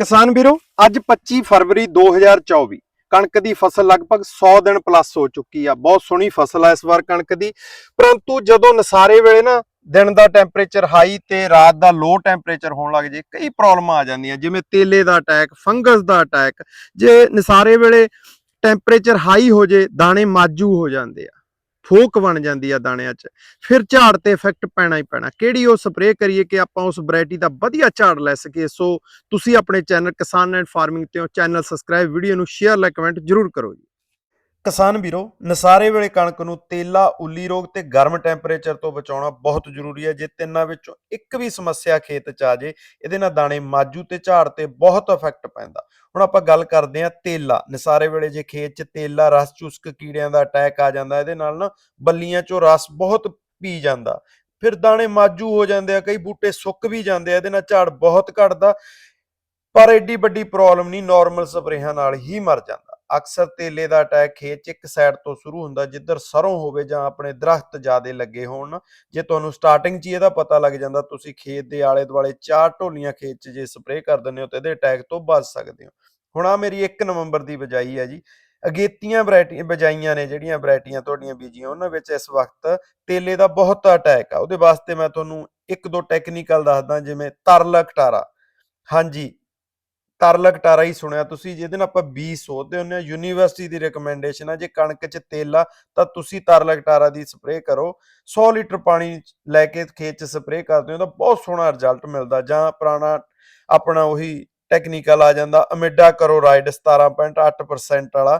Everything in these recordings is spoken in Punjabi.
ਕਿਸਾਨ ਵੀਰੋ, ਅੱਜ 25 ਫਰਵਰੀ 2024 ਕਣਕ ਦੀ ਫਸਲ ਲਗਭਗ 100 ਦਿਨ ਪਲੱਸ ਹੋ ਚੁੱਕੀ ਆ, ਬਹੁਤ ਸੋਹਣੀ ਫਸਲ ਆ ਇਸ ਵਾਰ ਕਣਕ ਦੀ। ਪਰੰਤੂ ਜਦੋਂ ਨਸਾਰੇ ਵੇਲੇ ਨਾ ਦਿਨ ਦਾ ਟੈਂਪਰੇਚਰ ਹਾਈ ਤੇ ਰਾਤ ਦਾ ਲੋ ਟੈਂਪਰੇਚਰ ਹੋਣ ਲੱਗ ਜੇ ਕਈ ਪ੍ਰੋਬਲਮਾਂ ਆ ਜਾਂਦੀਆਂ, ਜਿਵੇਂ ਤੇਲੇ ਦਾ ਅਟੈਕ ਫੰਗਸ ਦਾ ਅਟੈਕ ਜੇ ਨਸਾਰੇ ਵੇਲੇ ਟੈਂਪਰੇਚਰ ਹਾਈ ਹੋ ਜੇ ਦਾਣੇ ਮਾਜੂ ਹੋ ਜਾਂਦੇ ਆ। ਫੋਕ ਬਣ ਜਾਂਦੀ ਆ ਦਾਣਿਆਂ 'ਚ। ਫਿਰ ਝਾੜ ਤੇ ਇਫੈਕਟ ਪੈਣਾ ਹੀ ਪੈਣਾ। ਕਿਹੜੀ ਉਹ ਸਪਰੇਅ ਕਰੀਏ ਕਿ ਆਪਾਂ ਉਸ ਵੈਰਾਈਟੀ ਦਾ ਵਧੀਆ ਝਾੜ ਲੈ ਸਕੀਏ। ਸੋ ਤੁਸੀਂ ਆਪਣੇ ਚੈਨਲ ਕਿਸਾਨ ਐਂਡ ਫਾਰਮਿੰਗ ਤੇ ਚੈਨਲ ਸਬਸਕ੍ਰਾਈਬ ਵੀਡੀਓ ਨੂੰ ਸ਼ੇਅਰ ਲਾਈਕ ਕਮੈਂਟ ਜਰੂਰ ਕਰੋ ਜੀ। ਕਿਸਾਨ ਵੀਰੋ, ਨਸਾਰੇ ਵੇਲੇ ਕਣਕ ਨੂੰ ਤੇਲਾ, ਉੱਲੀ ਰੋਗ ਤੇ ਗਰਮ ਟੈਂਪਰੇਚਰ ਤੋਂ ਬਚਾਉਣਾ ਬਹੁਤ ਜ਼ਰੂਰੀ ਹੈ। ਜੇ ਤਿੰਨਾਂ ਵਿੱਚੋਂ ਇੱਕ ਵੀ ਸਮੱਸਿਆ ਖੇਤ 'ਚ ਆ ਜੇ, ਇਹਦੇ ਨਾਲ ਦਾਣੇ ਮਾਜੂ ਤੇ ਝਾੜ ਤੇ ਬਹੁਤ ਇਫੈਕਟ ਪੈਂਦਾ। ਹੁਣ ਆਪਾਂ ਗੱਲ ਕਰਦੇ ਹਾਂ ਤੇਲਾ। ਨਸਾਰੇ ਵੇਲੇ ਜੇ ਖੇਤ 'ਚ ਤੇਲਾ, ਰਸ, ਚੁਸਕ ਕੀੜਿਆਂ ਦਾ ਅਟੈਕ ਆ ਜਾਂਦਾ, ਇਹਦੇ ਨਾਲ ਨਾ ਬੱਲੀਆਂ 'ਚੋਂ ਰਸ ਬਹੁਤ ਪੀ ਜਾਂਦਾ। ਫਿਰ ਦਾਣੇ ਮਾਜੂ ਹੋ ਜਾਂਦੇ ਆ, ਕਈ ਬੂਟੇ ਸੁੱਕ ਵੀ ਜਾਂਦੇ ਆ, ਇਹਦੇ ਨਾਲ ਝਾੜ ਬਹੁਤ ਘਟਦਾ, ਪਰ ਐਡੀ ਵੱਡੀ ਪ੍ਰੋਬਲਮ ਨਹੀਂ ਨਾਰਮਲ ਸਪਰੇਹਾਂ ਨਾਲ ਹੀ ਮਰ ਜਾਂਦਾ। ਅਕਸਰ ਤੇਲੇ ਦਾ ਅਟੈਕ ਖੇਤ 'ਚ ਇੱਕ ਸਾਈਡ ਤੋਂ ਸ਼ੁਰੂ ਹੁੰਦਾ, ਜਿੱਧਰ ਸਰੋਂ ਹੋਵੇ ਜਾਂ ਆਪਣੇ ਦਰਖਤ ਜ਼ਿਆਦੇ ਲੱਗੇ ਹੋਣ। ਜੇ ਤੁਹਾਨੂੰ ਸਟਾਰਟਿੰਗ 'ਚ ਹੀ ਇਹਦਾ ਪਤਾ ਲੱਗ ਜਾਂਦਾ, ਤੁਸੀਂ ਖੇਤ ਦੇ ਆਲੇ ਦੁਆਲੇ ਚਾਰ ਢੋਲੀਆਂ ਖੇਤ 'ਚ ਜੇ ਸਪਰੇਅ ਕਰ ਦਿੰਦੇ ਹੋ ਤਾਂ ਇਹਦੇ ਅਟੈਕ ਤੋਂ ਬਚ ਸਕਦੇ ਹੋ। ਹੁਣ ਆ ਮੇਰੀ 1 ਨਵੰਬਰ ਦੀ ਬਜਾਈ ਹੈ ਜੀ। ਅਗੇਤੀਆਂ ਵੈਰਾਈਟੀਆਂ ਬਜਾਈਆਂ ਨੇ ਜਿਹੜੀਆਂ ਵੈਰਾਈਟੀਆਂ ਤੁਹਾਡੀਆਂ ਬੀਜੀਆਂ, ਉਹਨਾਂ ਵਿੱਚ ਇਸ ਵਕਤ ਤੇਲੇ ਦਾ ਬਹੁਤ ਅਟੈਕ ਆ। ਉਹਦੇ ਵਾਸਤੇ ਮੈਂ ਤੁਹਾਨੂੰ ਇੱਕ ਦੋ ਟੈਕਨੀਕਲ ਦੱਸਦਾ, ਜਿਵੇਂ ਤਰਲ ਕਟਾਰਾ। ਹਾਂਜੀ ਤਰਲ ਕਟਾਰਾ ਹੀ ਸੁਣਿਆ ਤੁਸੀਂ, ਜਿਹਦੇ ਨਾਲ ਆਪਾਂ ਬੀ ਸੋਧਦੇ ਹੁੰਦੇ ਆ ਯੂਨੀਵਰਸਿਟੀ ਦੀ ਰეკਮੈਂਡੇਸ਼ਨ ਆ, ਜੇ ਕਣਕ 'ਚ ਤੇਲ ਆ, ਤਾਂ ਤੁਸੀਂ ਤਰਲ ਕਟਾਰਾ ਦੀ ਸਪਰੇਅ ਕਰੋ। 100 ਲੀਟਰ ਪਾਣੀ ਲੈ ਕੇ ਖੇਤ 'ਚ ਸਪਰੇਅ ਕਰਦੇ ਹੋ, ਤਾਂ ਬਹੁਤ ਸੋਹਣਾ ਰਿਜ਼ਲਟ ਮਿਲਦਾ, ਜਾਂ ਪੁਰਾਣਾ ਆਪਣਾ ਉਹੀ ਟੈਕਨੀਕਲ ਆ ਜਾਂਦਾ, ਅਮਿਡਾ ਕਰੋ ਰਾਈਡ 17.8% ਵਾਲਾ।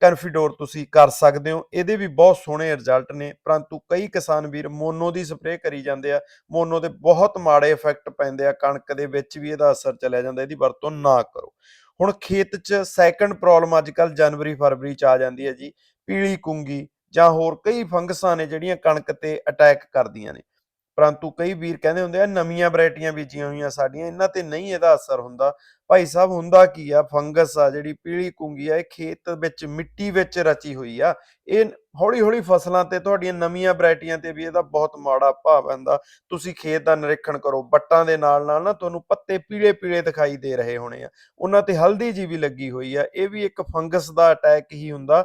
ਕਨਫੀਡੋਰ ਤੁਸੀਂ ਕਰ ਸਕਦੇ ਹੋ। ਇਹਦੇ ਵੀ ਬਹੁਤ ਸੋਹਣੇ ਰਿਜ਼ਲਟ ਨੇ। ਪਰੰਤੂ ਕਈ ਕਿਸਾਨ ਵੀਰ ਮੋਨੋ ਦੀ ਸਪਰੇਅ ਕਰੀ ਜਾਂਦੇ ਆ। ਮੋਨੋ ਦੇ ਬਹੁਤ ਮਾੜੇ ਇਫੈਕਟ ਪੈਂਦੇ ਆ। ਕਣਕ ਦੇ ਵਿੱਚ ਵੀ ਇਹਦਾ ਅਸਰ ਚਲਿਆ ਜਾਂਦਾ। ਇਹਦੀ ਵਰਤੋਂ ਨਾ ਕਰੋ। ਹੁਣ ਖੇਤ 'ਚ ਸੈਕੰਡ ਪ੍ਰੋਬਲਮ ਅੱਜ ਕੱਲ ਜਨਵਰੀ, ਫਰਵਰੀ 'ਚ ਆ ਜਾਂਦੀ ਹੈ ਜੀ। ਪੀਲੀ ਕੁੰਗੀ ਜਾਂ ਹੋਰ ਕਈ ਫੰਗਸਾਂ ਨੇ ਜਿਹੜੀਆਂ ਕਣਕ ਤੇ ਅਟੈਕ ਕਰਦੀਆਂ ਨੇ। ਪਰੰਤੂ ਕਈ ਵੀਰ ਕਹਿੰਦੇ ਹੁੰਦੇ ਆ, ਨਵੀਆਂ ਵੈਰਾਈਟੀਆਂ ਬੀਜੀਆਂ ਹੋਈਆਂ ਸਾਡੀਆਂ, ਇਹਨਾਂ ਤੇ ਨਹੀਂ ਇਹਦਾ ਅਸਰ ਹੁੰਦਾ। ਭਾਈ ਸਾਹਿਬ, ਹੁੰਦਾ ਕੀ ਆ? ਫੰਗਸ ਆ, ਜਿਹੜੀ ਪੀਲੀ ਕੁੰਗੀ ਆ, ਇਹ ਖੇਤ ਵਿੱਚ, ਮਿੱਟੀ ਵਿੱਚ ਰਚੀ ਹੋਈ ਆ। ਇਹ ਹੌਲੀ ਹੌਲੀ ਫਸਲਾਂ ਤੇ, ਤੁਹਾਡੀਆਂ ਨਵੀਆਂ ਵੈਰਾਈਟੀਆਂ ਤੇ ਵੀ ਇਹਦਾ ਬਹੁਤ ਮਾੜਾ ਪ੍ਰਭਾਵ ਪੈਂਦਾ। ਤੁਸੀਂ ਖੇਤ ਦਾ ਨਿਰੀਖਣ ਕਰੋ, ਬੱਟਾਂ ਦੇ ਨਾਲ ਨਾਲ ਨਾ ਤੁਹਾਨੂੰ ਪੱਤੇ ਪੀਲੇ ਪੀਲੇ ਦਿਖਾਈ ਦੇ ਰਹੇ ਹੋਣੇ ਆ। ਉਹਨਾਂ ਤੇ ਹਲਦੀ ਜੀ ਵੀ ਲੱਗੀ ਹੋਈ ਆ। ਇਹ ਵੀ ਇੱਕ ਫੰਗਸ ਦਾ ਅਟੈਕ ਹੀ ਹੁੰਦਾ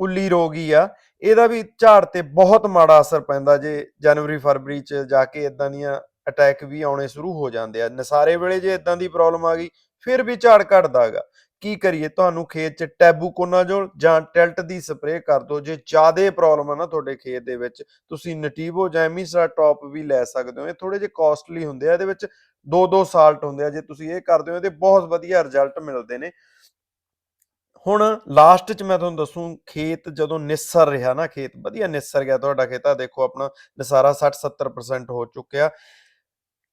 ਕੁੱਲੀ ਰੋਗ ਹੀ ਆ। ਇਹਦਾ ਵੀ ਝਾੜ ਤੇ ਬਹੁਤ ਮਾੜਾ ਅਸਰ ਪੈਂਦਾ ਜੇ ਜਨਵਰੀ, ਫਰਵਰੀ ਚ ਜਾ ਕੇ ਇਦਾਂ ਦੀਆਂ ਅਟੈਕ ਵੀ ਆਉਣੇ ਸ਼ੁਰੂ ਹੋ ਜਾਂਦੇ ਆ। ਨਸਾਰੇ ਵੇਲੇ ਜੇ ਇਦਾਂ ਦੀ ਪ੍ਰੋਬਲਮ ਆ ਗਈ, ਫਿਰ ਵੀ ਝਾੜ ਘਟਦਾ ਕੀ ਕਰੀਏ? ਤੁਹਾਨੂੰ ਖੇਤ 'ਚ ਟੈਬੂਕੋਨਾਜੋਲ ਜਾਂ ਟੈਲਟ ਦੀ ਸਪਰੇਅ ਕਰ ਦਿਓ ਜੇ ਜ਼ਿਆਦੇ ਪ੍ਰੋਬਲਮ ਆ ਨਾ ਤੁਹਾਡੇ ਖੇਤ ਦੇ ਵਿੱਚ, ਤੁਸੀਂ ਨਟੀਵੋ ਜਾਂ ਐਮੀਸਾ ਟੌਪ ਵੀ ਲੈ ਸਕਦੇ ਹੋ। ਇਹ ਥੋੜੇ ਜਿਹੇ ਕਾਸਟਲੀ ਹੁੰਦੇ ਆ। ਇਹਦੇ ਵਿੱਚ ਦੋ ਦੋ ਸਾਲਟ ਹੁੰਦੇ ਆ। ਜੇ ਤੁਸੀਂ ਇਹ ਕਰਦੇ ਹੋ, ਇਹਦੇ ਬਹੁਤ ਵਧੀਆ ਰਿਜ਼ਲਟ ਮਿਲਦੇ ਨੇ। ਹੁਣ ਲਾਸਟ ਚ ਮੈਂ ਤੁਹਾਨੂੰ ਦੱਸੂ, ਖੇਤ ਜਦੋਂ ਨਿਸਰ ਰਿਹਾ ਨਾ ਖੇਤ, ਵਧੀਆ ਨਿਸਰ ਗਿਆ ਤੁਹਾਡਾ ਖੇਤਾ। ਦੇਖੋ ਆਪਣਾ ਨਿਸਾਰਾ 60 70% ਹੋ ਚੁੱਕਿਆ।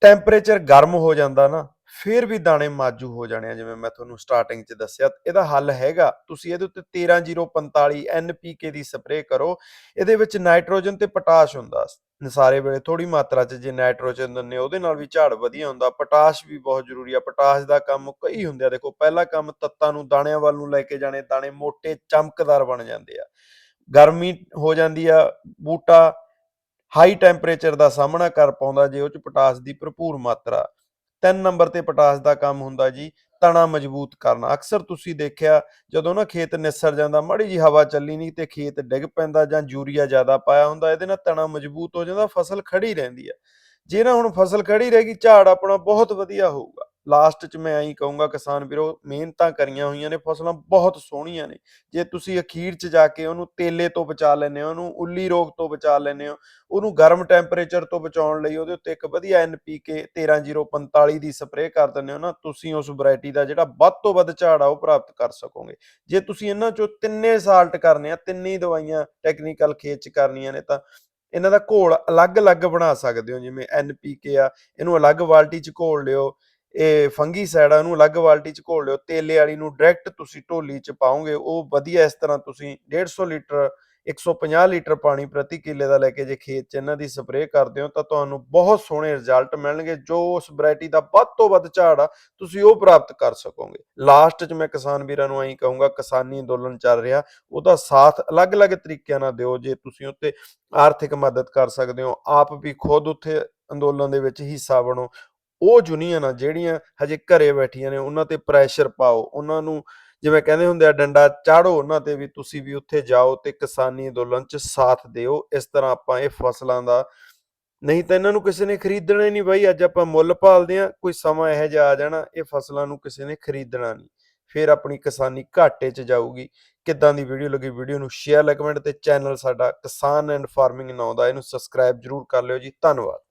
ਟੈਂਪਰੇਚਰ ਗਰਮ ਹੋ ਜਾਂਦਾ ਨਾ ਫਿਰ ਵੀ ਦਾਣੇ ਮਾਜੂ ਹੋ ਜਾਣੇ ਆ, ਜਿਵੇਂ ਮੈਂ ਤੁਹਾਨੂੰ ਸਟਾਰਟਿੰਗ 'ਚ ਦੱਸਿਆ। ਇਹਦਾ ਹੱਲ ਹੈਗਾ, ਤੁਸੀਂ ਇਹਦੇ ਉੱਤੇ 13045 NPK ਦੀ ਸਪਰੇਅ ਕਰੋ। ਇਹਦੇ ਵਿੱਚ ਨਾਈਟ੍ਰੋਜਨ ਤੇ ਪੋਟਾਸ਼ ਹੁੰਦਾ। ਨਸਾਰੇ ਵੇਲੇ ਥੋੜੀ ਮਾਤਰਾ 'ਚ ਜੇ ਨਾਈਟ੍ਰੋਜਨ ਦਿੰਦੇ ਉਹਦੇ ਨਾਲ ਵੀ ਝਾੜ ਵਧੀਆ ਹੁੰਦਾ। ਪੋਟਾਸ਼ ਵੀ ਬਹੁਤ ਜ਼ਰੂਰੀ ਆ। ਪੋਟਾਸ਼ ਦਾ ਕੰਮ ਕਈ ਹੁੰਦੇ ਆ। ਦੇਖੋ, ਪਹਿਲਾ ਕੰਮ ਤੱਤਾਂ ਨੂੰ, ਦਾਣਿਆਂ ਵੱਲ ਨੂੰ ਲੈ ਕੇ ਜਾਣੇ, ਦਾਣੇ ਮੋٹے ਚਮਕਦਾਰ ਬਣ ਜਾਂਦੇ ਆ। ਗਰਮੀ ਹੋ ਜਾਂਦੀ ਆ, ਬੂਟਾ ਹਾਈ ਟੈਂਪਰੇਚਰ ਦਾ ਸਾਹਮਣਾ ਕਰ ਪਾਉਂਦਾ, ਜੇ ਉਹ ਚ ਪੋਟਾਸ਼ ਦੀ ਭਰਪੂਰ ਮਾਤਰਾ। ਤਿੰਨ ਨੰਬਰ ਤੇ ਪੋਟਾਸ਼ ਦਾ ਕੰਮ ਹੁੰਦਾ ਜੀ, ਤਣਾ ਮਜ਼ਬੂਤ ਕਰਨਾ। ਅਕਸਰ ਤੁਸੀਂ ਦੇਖਿਆ, ਜਦੋਂ ਨਾ ਖੇਤ ਨਿਸਰ ਜਾਂਦਾ, ਮਾੜੀ ਜੀ ਹਵਾ ਚੱਲੀ ਨਹੀਂ ਤੇ ਖੇਤ ਡਿੱਗ ਪੈਂਦਾ ਜਾਂ ਯੂਰੀਆ ਜ਼ਿਆਦਾ ਪਾਇਆ ਹੁੰਦਾ, ਇਹਦੇ ਨਾਲ ਤਣਾ ਮਜ਼ਬੂਤ ਹੋ ਜਾਂਦਾ, ਫਸਲ ਖੜੀ ਰਹਿੰਦੀ ਹੈ ਜੇ ਨਾ ਹੁਣ ਫਸਲ ਖੜੀ ਰਹੇਗੀ, ਝਾੜ ਆਪਣਾ ਬਹੁਤ ਵਧੀਆ ਹੋਊਗਾ। ਲਾਸਟ 'ਚ ਮੈਂ ਐਂ ਕਹੂੰਗਾ ਕਿਸਾਨ ਵੀਰੋ, ਮਿਹਨਤਾਂ ਕਰੀਆਂ ਹੋਈਆਂ ਨੇ, ਫਸਲਾਂ ਬਹੁਤ ਸੋਹਣੀਆਂ ਨੇ। ਜੇ ਤੁਸੀਂ ਅਖੀਰ 'ਚ ਜਾ ਕੇ ਉਹਨੂੰ ਤੇਲੇ ਤੋਂ ਬਚਾ ਲੈਂਦੇ ਹੋ, ਉਹਨੂੰ ਉੱਲੀ ਰੋਗ ਤੋਂ ਬਚਾ ਲੈਂਦੇ ਹੋ, ਉਹਨੂੰ ਗਰਮ ਟੈਂਪਰੇਚਰ ਤੋਂ ਬਚਾਉਣ ਲਈ ਉਹਦੇ ਉੱਤੇ ਇੱਕ ਵਧੀਆ NPK 13045 ਦੀ ਸਪਰੇਅ ਕਰ ਦਿੰਦੇ ਹੋ ਨਾ, ਤੁਸੀਂ ਉਸ ਵੈਰਾਈਟੀ ਦਾ ਜਿਹੜਾ ਵੱਧ ਤੋਂ ਵੱਧ ਝਾੜ ਆ ਉਹ ਪ੍ਰਾਪਤ ਕਰ ਸਕੋਗੇ। ਜੇ ਤੁਸੀਂ ਇਹਨਾਂ 'ਚੋਂ ਤਿੰਨੇ ਸਾਲਟ ਕਰਨੇ ਆ, ਤਿੰਨੇ ਦਵਾਈਆਂ ਟੈਕਨੀਕਲ ਖੇਤ 'ਚ ਕਰਨੀਆਂ ਨੇ, ਤਾਂ ਇਹਨਾਂ ਦਾ ਘੋਲ ਅਲੱਗ-ਅਲੱਗ ਬਣਾ ਸਕਦੇ ਹੋ, ਜਿਵੇਂ NPK ਆ, ਇਹਨੂੰ ਅਲੱਗ ਬਾਲਟੀ 'ਚ ਘੋਲ ਲਿਓ। ਇਹ ਫੰਗੀਸਾਈਡ ਆ ਉਹਨੂੰ ਅਲੱਗ ਬਾਲਟੀ 'ਚ ਘੋਲ ਲਿਓ, ਤੇਲੇ ਵਾਲੀ ਨੂੰ ਡਾਇਰੈਕਟ ਤੁਸੀਂ ਢੋਲੀ 'ਚ ਪਾਓਗੇ, ਉਹ ਵਧੀਆ ਇਸ ਤਰ੍ਹਾਂ ਤੁਸੀਂ 150 ਲੀਟਰ 150 ਲੀਟਰ ਪਾਣੀ ਪ੍ਰਤੀ ਕਿੱਲੇ ਦਾ ਲੈ ਕੇ ਜੇ ਖੇਤ 'ਚ ਇਹਨਾਂ ਦੀ ਸਪਰੇਅ ਕਰਦੇ ਹੋ ਤਾਂ ਤੁਹਾਨੂੰ ਬਹੁਤ ਸੋਹਣੇ ਰਿਜ਼ਲਟ ਮਿਲਣਗੇ, ਜੋ ਉਸ ਵੈਰਾਈਟੀ ਦਾ ਵੱਧ ਤੋਂ ਵੱਧ ਝਾੜ ਆ, ਤੁਸੀਂ ਉਹ ਪ੍ਰਾਪਤ ਕਰ ਸਕੋਗੇ। ਲਾਸਟ 'ਚ ਮੈਂ ਕਿਸਾਨ ਵੀਰਾਂ ਨੂੰ ਐਂ ਕਹੂੰਗਾ, ਕਿਸਾਨੀ ਅੰਦੋਲਨ ਚੱਲ ਰਿਹਾ, ਉਹਦਾ ਸਾਥ ਅਲੱਗ-ਅਲੱਗ ਤਰੀਕਿਆਂ ਨਾਲ ਦਿਓ, ਜੇ ਤੁਸੀਂ ਉੱਤੇ ਆਰਥਿਕ ਮਦਦ ਕਰ ਸਕਦੇ ਹੋ, ਆਪ ਵੀ ਖੁਦ ਉੱਥੇ ਅੰਦੋਲਨ ਦੇ ਵਿੱਚ ਹਿੱਸਾ ਬਣੋ ਉਹ ਯੂਨੀਅਨ ਆ ਜਿਹੜੀਆਂ ਹਜੇ ਘਰੇ ਬੈਠੀਆਂ ਨੇ, ਉਹਨਾਂ ਤੇ ਪ੍ਰੈਸ਼ਰ ਪਾਓ। ਉਹਨਾਂ ਨੂੰ ਜਿਵੇਂ ਕਹਿੰਦੇ ਹੁੰਦੇ ਆ, ਡੰਡਾ ਚਾੜੋ ਉਹਨਾਂ ਤੇ ਵੀ ਤੁਸੀਂ ਵੀ ਉੱਥੇ ਜਾਓ ਤੇ ਕਿਸਾਨੀ ਅੰਦੋਲਨ 'ਚ ਸਾਥ ਦਿਓ। ਇਸ ਤਰ੍ਹਾਂ ਆਪਾਂ ਇਹ ਫਸਲਾਂ ਦਾ ਨਹੀਂ ਤਾਂ ਇਹਨਾਂ ਨੂੰ ਕਿਸੇ ਨੇ ਖਰੀਦਣਾ ਹੀ ਨਹੀਂ ਬਾਈ। ਅੱਜ ਆਪਾਂ ਮੁੱਲ ਭਾਲਦੇ ਆ ਕੋਈ ਸਮਾਂ ਇਹੋ ਜਿਹਾ ਆ ਜਾਣਾ, ਇਹ ਫਸਲਾਂ ਨੂੰ ਕਿਸੇ ਨੇ ਖਰੀਦਣਾ ਨਹੀਂ। ਫਿਰ ਆਪਣੀ ਕਿਸਾਨੀ ਘਾਟੇ 'ਚ ਜਾਊਗੀ। ਕਿੱਦਾਂ ਦੀ ਵੀਡੀਓ ਲੱਗੀ ਵੀਡੀਓ ਨੂੰ ਸ਼ੇਅਰ ਲਾਈਕ ਕਮੈਂਟ ਤੇ ਚੈਨਲ ਸਾਡਾ ਕਿਸਾਨ ਐਂਡ ਫਾਰਮਿੰਗ ਨਾਂ ਦਾ, ਇਹਨੂੰ ਸਬਸਕ੍ਰਾਈਬ ਜਰੂਰ ਕਰ ਲਿਓ ਜੀ। ਧੰਨਵਾਦ।